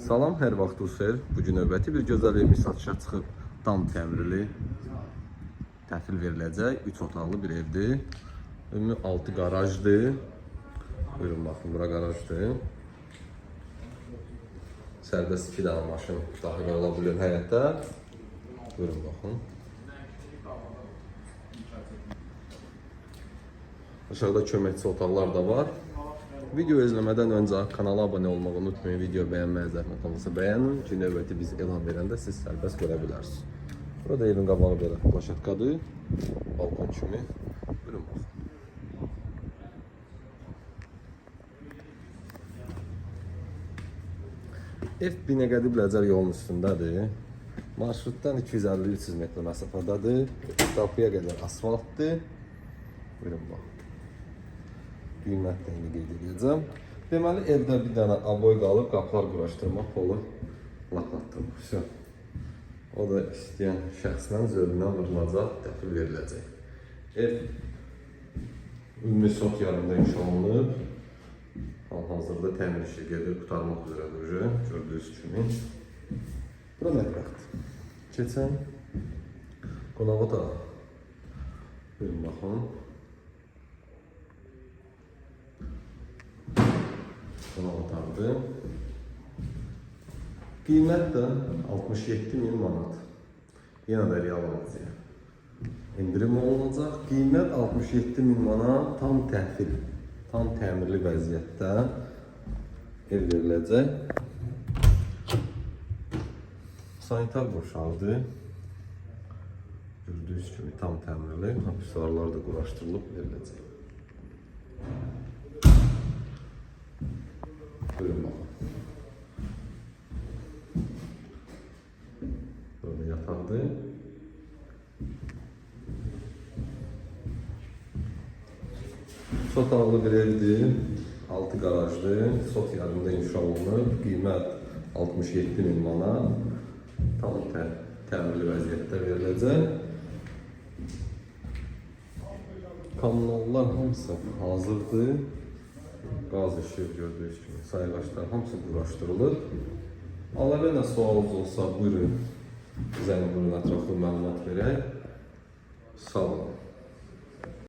Salam, hər vaxtınız xeyir. Bu gün növbəti bir gözəl evimiz satışa çıxıb tam təmirli təhvil veriləcək. 3 otaqlı bir evdir. Ümumi 6 qarajdır. Buyurun baxın, bura qarajdır. Sərbəst 2 dənə maşın daxil ola bilir həyətə. Buyurun baxın. Aşağıda köməkçi otaqlar da var. Video izləmədən öncə kanala abunə olmağı unutmayın. Video bəyənməyə zəhmət olmasa bəyənin ki, növbəti biz elan verəndə siz sərbəst görə bilərsiniz. Burada evin qabağı belə plaşatkadır. Balkon kimi. Buyurun baxın. Ev Binəqədi Biləcər yolunun üstündədir. Marşrutdan 250-300 metr məsafədədir. Qapıya qədər asfaltdır. Buyurun bax. Qiymətlərini qeyd edəcəm. Deməli evdə bir dənə aboy qalıb qapılar quraşdırmaq polu laklatdırmaq. Vəsə. O da istəyən şəxslə zövqünə vurulacaq, təhvil veriləcək. Ev ümumi sot yarımda inşa olunub. Hal-hazırda təmir işi gedir, qutarmaq üzrədir. Gördüyünüz kimi. Bura mətbəxdir. Keçən qonaq otağı. Buyurun baxın. Qonaq otağıdır. Qiymət də 67 min manat. Yenə də real olacaq. İndirim olunacaq. Qiymət 67 min manat tam təhvil, tam təmirli vəziyyətdə ev veriləcək. Sanitar boşaldı. Gördüyünüz kimi tam təmirli, aksesuarlar da quraşdırılıb veriləcək. Buyurun baxın. Böyle yataqdır. Sot ağlı bir evdir. Altı qarajdır. Sot yarımda inşa olunub. Qiymət 67 min manat. Tam tə təmirli vəziyyətdə veriləcək. Kommunallar hamısı hazırdır. Qaz işi gördüyünüz kimi sayğaçlar hamısı quraşdırılıb. Əlavə nə sualınız olsa buyurun. Bizə buyurun ətraflı məlumat verək. Sağ olun.